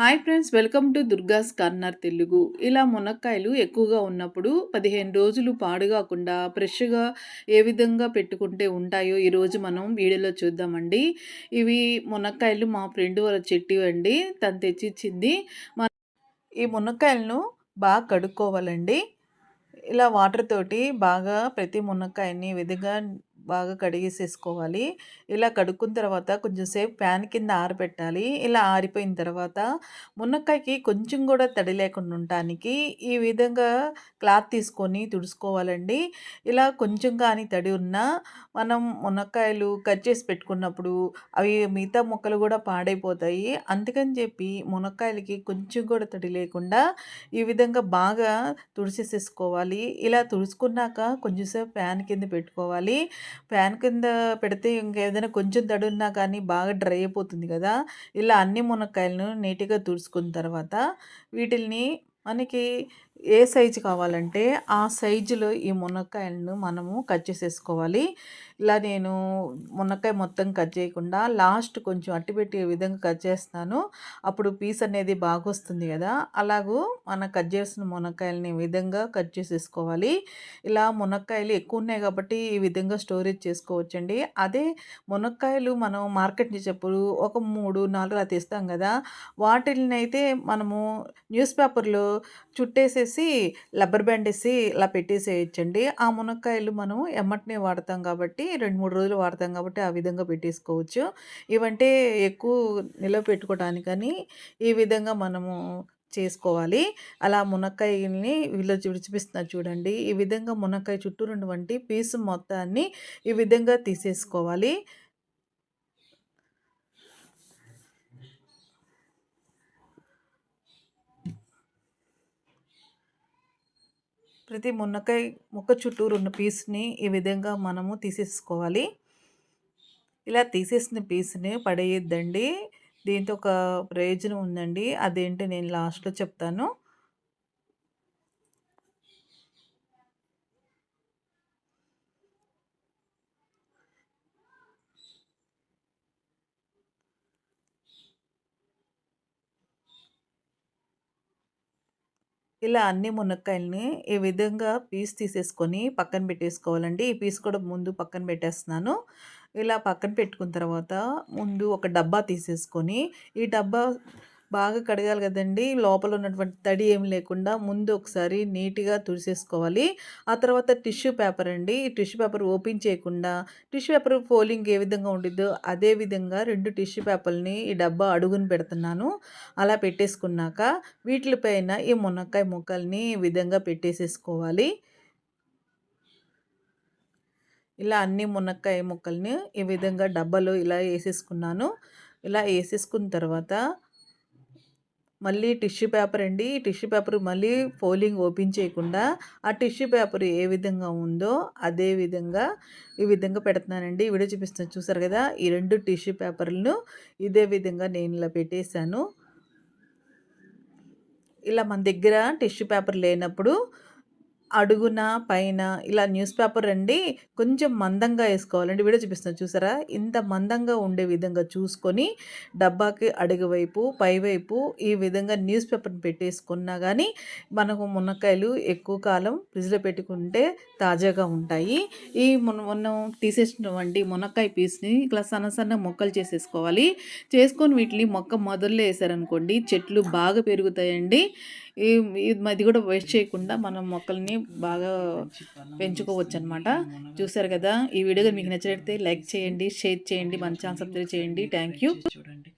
Hi friends welcome to Durga's corner Telugu. ఇలా మునక్కాయలు ఎక్కువగా ఉన్నప్పుడు పదిహేను రోజులు పాడుగాకుండా ఫ్రెష్గా ఏ విధంగా పెట్టుకుంటే ఉంటాయో ఈరోజు మనం వీడియోలో చూద్దామండి. ఇవి మునక్కాయలు మా ఫ్రెండ్ వాళ్ళ చెట్టు అండి తను తెచ్చిచ్చింది. ఈ మునక్కాయలను బాగా కడుక్కోవాలండి. ఇలా వాటర్ తోటి బాగా ప్రతి మునక్కాయని విధిగా బాగా కడిగేసేసుకోవాలి. ఇలా కడుక్కున్న తర్వాత కొంచెం సేపు ఫ్యాన్ కింద ఆరబెట్టాలి. ఇలా ఆరిపోయిన తర్వాత మునక్కాయకి కొంచెం కూడా తడి లేకుండా ఉండటానికి ఈ విధంగా క్లాత్ తీసుకొని తుడుచుకోవాలండి. ఇలా కొంచెం కానీ తడి ఉన్నా మనం మునక్కాయలు కట్ చేసి పెట్టుకున్నప్పుడు అవి మిగతా ముక్కలు కూడా పాడైపోతాయి. అందుకని చెప్పి మునక్కాయలకి కొంచెం కూడా తడి లేకుండా ఈ విధంగా బాగా తుడిచేసేసుకోవాలి. ఇలా తుడుచుకున్నాక కొంచెంసేపు ఫ్యాన్ కింద పెట్టుకోవాలి. ఫ్యాన్ కింద పెడితే ఇంకేదైనా కొంచెం తడున్నా కానీ బాగా డ్రై అయిపోతుంది కదా. ఇలా అన్ని మునక్కాయలను నీట్గా తుడుచుకున్న తర్వాత వీటిల్ని మనకి ఏ సైజు కావాలంటే ఆ సైజులో ఈ మునక్కాయలను మనము కట్ చేసేసుకోవాలి. ఇలా నేను మునక్కాయ మొత్తం కట్ చేయకుండా లాస్ట్ కొంచెం అట్టి పెట్టే విధంగా కట్ చేస్తాను అప్పుడు పీస్ అనేది బాగా వస్తుంది కదా. అలాగూ మన కట్ చేసిన మునక్కాయలని విధంగా కట్ చేసేసుకోవాలి. ఇలా మునక్కాయలు ఎక్కువ ఉన్నాయి కాబట్టి ఈ విధంగా స్టోరేజ్ చేసుకోవచ్చండి. అదే మునక్కాయలు మనం మార్కెట్ చేసేప్పుడు ఒక మూడు నాలుగు అలా తెస్తాం కదా. వాటిని అయితే మనము న్యూస్ పేపర్లో చుట్టేసేసి రబ్బర్ బ్యాండ్ వేసి ఇలా పెట్టేసేయచ్చండి. ఆ మునక్కాయలు మనం ఎమ్మటినే వాడతాం కాబట్టి రెండు మూడు రోజులు వాడతాం కాబట్టి ఆ విధంగా పెట్టేసుకోవచ్చు. ఇవంటే ఎక్కువ నిలవ పెట్టుకోవడానికని ఈ విధంగా మనము చేసుకోవాలి. అలా మునక్కాయని వీళ్ళు విడిచిపిస్తున్నారు చూడండి. ఈ విధంగా మునక్కాయ చుట్టూ ఉన్నటువంటి పీసు మొత్తాన్ని ఈ విధంగా తీసేసుకోవాలి. ప్రతి మునక్కాయ ముక్క చుట్టూరు ఉన్న పీస్ని ఈ విధంగా మనము తీసేసుకోవాలి. ఇలా తీసేసిన పీస్ని పడేయద్దండి. దీంతో ఒక ప్రయోజనం ఉందండి. అదేంటి నేను లాస్ట్లో చెప్తాను. ఇలా అన్ని మునక్కాయలని ఈ విధంగా పీస్ తీసేసుకొని పక్కన పెట్టేసుకోవాలండి. ఈ పీస్ కూడా ముందు పక్కన పెట్టేస్తున్నాను. ఇలా పక్కన పెట్టుకున్న తర్వాత ముందు ఒక డబ్బా తీసేసుకొని ఈ డబ్బా బాగా కడగాలి కదండి. లోపల ఉన్నటువంటి తడి ఏం లేకుండా ముందు ఒకసారి నీట్గా తుడిసేసుకోవాలి. ఆ తర్వాత టిష్యూ పేపర్ అండి. ఈ టిష్యూ పేపర్ ఓపెన్ చేయకుండా టిష్యూ పేపర్ ఫోలింగ్ ఏ విధంగా ఉండిద్దో అదే విధంగా రెండు టిష్యూ పేపర్ని ఈ డబ్బా అడుగుని పెడుతున్నాను. అలా పెట్టేసుకున్నాక వీటిపైన ఈ మునక్కాయ ముక్కల్ని ఈ విధంగా పెట్టేసేసుకోవాలి. ఇలా అన్ని మునక్కాయ ముక్కల్ని ఈ విధంగా డబ్బాలో ఇలా వేసేసుకున్నాను. ఇలా వేసేసుకున్న తర్వాత మళ్ళీ టిష్యూ పేపర్ అండి. టిష్యూ పేపర్ మళ్ళీ ఫోలింగ్ ఓపెన్ చేయకుండా ఆ టిష్యూ పేపర్ ఏ విధంగా ఉందో అదే విధంగా ఈ విధంగా పెడుతున్నానండి. వీడియో చూపిస్తాను చూసారు కదా ఈ రెండు టిష్యూ పేపర్లను ఇదే విధంగా నేను ఇలా పెట్టేశాను. ఇలా మన దగ్గర టిష్యూ పేపర్ లేనప్పుడు అడుగున పైన ఇలా న్యూస్ పేపర్ రండి కొంచెం మందంగా వేసుకోవాలండి వీడియో చూపిస్తాను చూసారా? ఇంత మందంగా ఉండే విధంగా చూసుకొని డబ్బాకి అడుగు వైపు పైవైపు ఈ విధంగా న్యూస్ పేపర్ని పెట్టేసుకున్నా కానీ మనకు మునక్కాయలు ఎక్కువ కాలం ఫ్రిడ్జ్లో పెట్టుకుంటే తాజాగా ఉంటాయి. ఈ మొన్న మనం తీసేసినటువంటి మునక్కాయ పీస్ని ఇట్లా సన్న సన్న మొక్కలు చేసేసుకోవాలి. చేసుకొని వీటిని మొక్క మొదల్లో వేసారనుకోండి చెట్లు బాగా పెరుగుతాయండి. ఇది కూడా వేస్ట్ చేయకుండా మనం మొక్కల్ని బాగా పెంచుకోవచ్చు అనమాట చూసారు కదా? ఈ వీడియో మీకు నచ్చినట్లయితే లైక్ చేయండి షేర్ చేయండి మన ఛాన్స్ సబ్స్క్రైబ్ చేయండి. థ్యాంక్ యూ చూడండి.